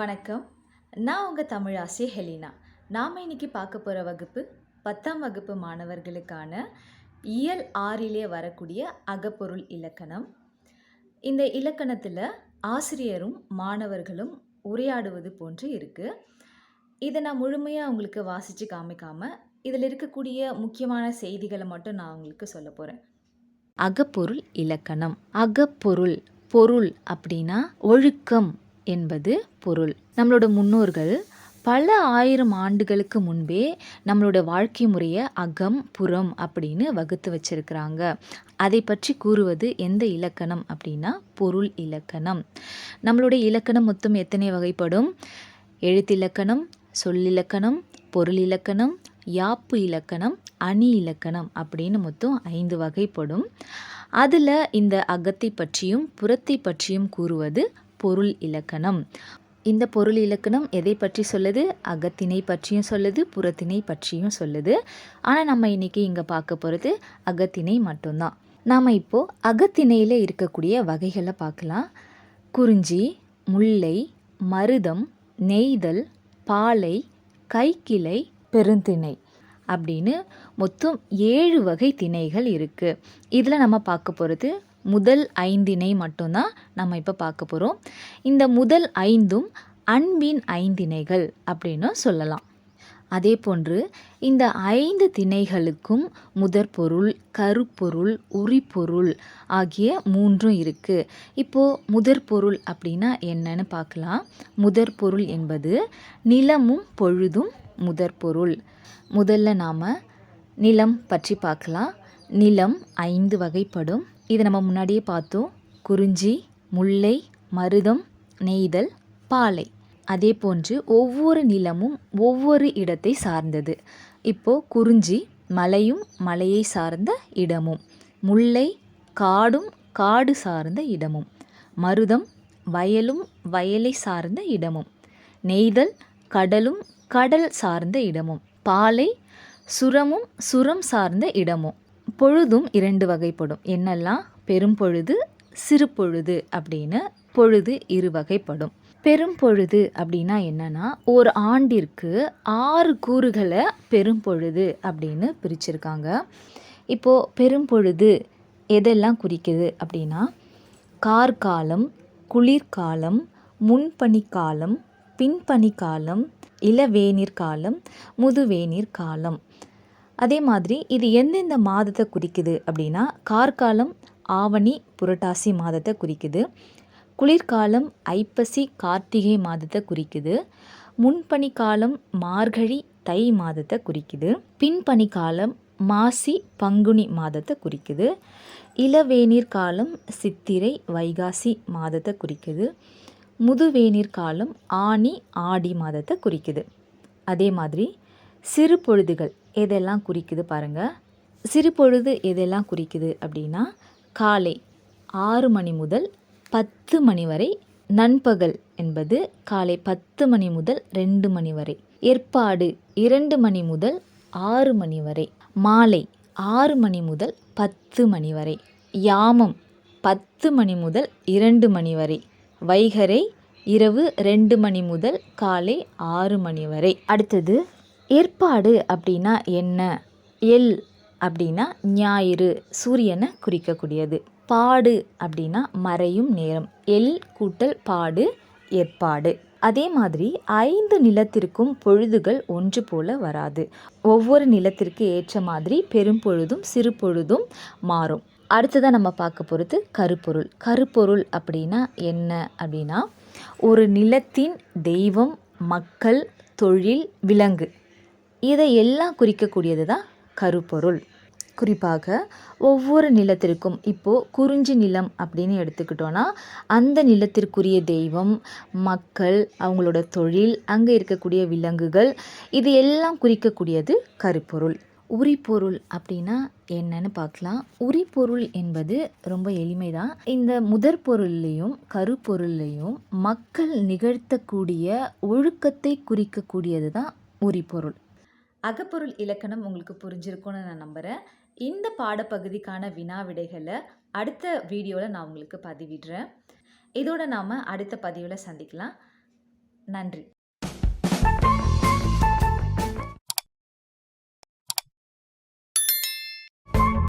வணக்கம். நான் உங்கள் தமிழாசி ஹெலினா. நாம் இன்னைக்கு பார்க்க போகிற வகுப்பு பத்தாம் வகுப்பு மாணவர்களுக்கான இயல் ஆறிலே வரக்கூடிய அகப்பொருள் இலக்கணம். இந்த இலக்கணத்தில் ஆசிரியரும் மாணவர்களும் உரையாடுவது போன்று இருக்குது இதை நான் முழுமையாக உங்களுக்கு வாசித்து காமிக்காமல் இதில் இருக்கக்கூடிய முக்கியமான செய்திகளை மட்டும் நான் உங்களுக்கு சொல்ல போகிறேன் அகப்பொருள் இலக்கணம். அகப்பொருள் பொருள் அப்படின்னா ஒழுக்கம் என்பது பொருள். நம்மளோட முன்னோர்கள் பல ஆயிரம் ஆண்டுகளுக்கு முன்பே நம்மளோட வாழ்க்கை முறையை அகம் புறம் அப்படின்னு வகுத்து வச்சிருக்கிறாங்க. அதை பற்றி கூறுவது எந்த இலக்கணம் அப்படின்னா பொருள் இலக்கணம். நம்மளுடைய இலக்கணம் மொத்தம் எத்தனை வகைப்படும்? எழுத்திலக்கணம் சொல்லிலக்கணம் பொருள் இலக்கணம் யாப்பு இலக்கணம் அணி இலக்கணம் அப்படின்னு மொத்தம் ஐந்து வகைப்படும். அதில் இந்த அகத்தை பற்றியும் புறத்தை பற்றியும் கூறுவது பொருள் இலக்கணம். இந்த பொருள் இலக்கணம் எதை பற்றி சொல்லுது? அகத்தினை பற்றியும் சொல்லுது புறத்தினை பற்றியும் சொல்லுது. ஆனால் நம்ம இன்னைக்கு இங்கே பார்க்க போகிறது அகத்திணை மட்டும்தான். நாம் இப்போது அகத்திணையில் இருக்கக்கூடிய வகைகளை பார்க்கலாம். குறிஞ்சி முல்லை மருதம் நெய்தல் பாலை கைக்கிளை பெருந்திணை அப்படின்னு மொத்தம் ஏழு வகை திணைகள் இருக்குது இதில் நம்ம பார்க்க போகிறது முதல் ஐந்தினை மட்டும்தான் நம்ம இப்போ பார்க்க போகிறோம் இந்த முதல் ஐந்தும் அன்பின் ஐந்திணைகள் அப்படின்னு சொல்லலாம். அதே போன்று இந்த ஐந்து திணைகளுக்கும் முதற்பொருள் கருப்பொருள் உரிப்பொருள் ஆகிய மூன்றும் இருக்குது இப்போது முதற்பொருள் அப்படின்னா என்னன்னு பார்க்கலாம். முதற்பொருள் என்பது நிலமும் பொழுதும் முதற்பொருள். முதல்ல நாம் நிலம் பற்றி பார்க்கலாம். நிலம் ஐந்து வகைப்படும். இதை நம்ம முன்னாடியே பார்த்தோம். குறிஞ்சி முல்லை மருதம் நெய்தல் பாலை. அதே போன்று ஒவ்வொரு நிலமும் ஒவ்வொரு இடத்தை சார்ந்தது. இப்போது குறிஞ்சி மலையும் மலையை சார்ந்த இடமும். முல்லை காடும் காடு சார்ந்த இடமும். மருதம் வயலும் வயலை சார்ந்த இடமும். நெய்தல் கடலும் கடல் சார்ந்த இடமும். பாலை சுரமும் சுரம் சார்ந்த இடமும். பொழுதும் இரண்டு வகைப்படும். என்னெல்லாம்? பெரும்பொழுது சிறு பொழுது அப்படின்னு பொழுது இரு வகைப்படும். பெரும்பொழுது அப்படின்னா என்னென்னா ஒரு ஆண்டிற்கு ஆறு கூறுகளை பெரும்பொழுது அப்படின்னு பிரிச்சிருக்காங்க. இப்போது பெரும்பொழுது எதெல்லாம் குறிக்குது அப்படின்னா கார்காலம் குளிர்காலம் முன்பனிக்காலம் பின்பனிக்காலம் இளவேநீர் காலம் முதுவேநீர் காலம் அதே மாதிரி இது எந்தெந்த மாதத்தை குறிக்குது அப்படின்னா கார்காலம் ஆவணி புரட்டாசி மாதத்தை குறிக்குது. குளிர்காலம் ஐப்பசி கார்த்திகை மாதத்தை குறிக்குது. முன்பனிக்காலம் மார்கழி தை மாதத்தை குறிக்குது. பின்பனிக்காலம் மாசி பங்குனி மாதத்தை குறிக்குது. இளவேநீர் காலம் சித்திரை வைகாசி மாதத்தை குறிக்குது. முதுவேநீர் காலம் ஆனி ஆடி மாதத்தை குறிக்குது. அதே மாதிரி சிறு பொழுதுகள் எதெல்லாம் குறிக்குது பாருங்கள் சிறுபொழுது எதெல்லாம் குறிக்குது அப்படின்னா காலை ஆறு மணி முதல் பத்து மணி வரை நண்பகல் என்பது காலை பத்து மணி முதல் ரெண்டு மணி வரை. ஏற்பாடு இரண்டு மணி முதல் ஆறு மணி வரை. மாலை ஆறு மணி முதல் பத்து மணி வரை. யாமம் பத்து மணி முதல் இரண்டு மணி வரை. வைகரை இரவு ரெண்டு மணி முதல் காலை ஆறு மணி வரை. அடுத்தது ஏற்பாடு அப்படின்னா என்ன? எல் அப்படின்னா ஞாயிறு சூரியனை குறிக்கக்கூடியது. பாடு அப்படின்னா மறையும் நேரம். எல் கூட்டல் பாடு ஏற்பாடு. அதே மாதிரி ஐந்து நிலத்திற்கும் பொழுதுகள் ஒன்று போல வராது. ஒவ்வொரு நிலத்திற்கு ஏற்ற மாதிரி பெரும்பொழுதும் சிறு பொழுதும் மாறும். அடுத்ததாக நம்ம பார்க்க போகிறது கருப்பொருள். கருப்பொருள் அப்படின்னா என்ன? அப்படின்னா ஒரு நிலத்தின் தெய்வம் மக்கள் தொழில் விலங்கு. இதை எல்லாம் குறிக்கக்கூடியது தான் கருப்பொருள். குறிப்பாக ஒவ்வொரு நிலத்திற்கும் இப்போது குறிஞ்சி நிலம் அப்படின்னு எடுத்துக்கிட்டோன்னா அந்த நிலத்திற்குரிய தெய்வம் மக்கள் அவங்களோட தொழில் அங்கே இருக்கக்கூடிய விலங்குகள் இது எல்லாம் குறிக்கக்கூடியது கருப்பொருள். உரிப்பொருள் அப்படின்னா என்னன்னு பார்க்கலாம். உரிப்பொருள் என்பது ரொம்ப எளிமைதான். இந்த முதற் பொருள்லேயும் கருப்பொருள்லேயும் மக்கள் நிகழ்த்தக்கூடிய ஒழுக்கத்தை குறிக்கக்கூடியது தான் உரிப்பொருள். அகப்பொருள் இலக்கணம் உங்களுக்கு புரிஞ்சிருக்கும்னு நான் நம்புகிறேன் இந்த பாடப்பகுதிக்கான வினா விடைகளை அடுத்த வீடியோவில் நான் உங்களுக்கு பதிவிடுறேன். இதோட நாம் அடுத்த பதிவில் சந்திக்கலாம். நன்றி.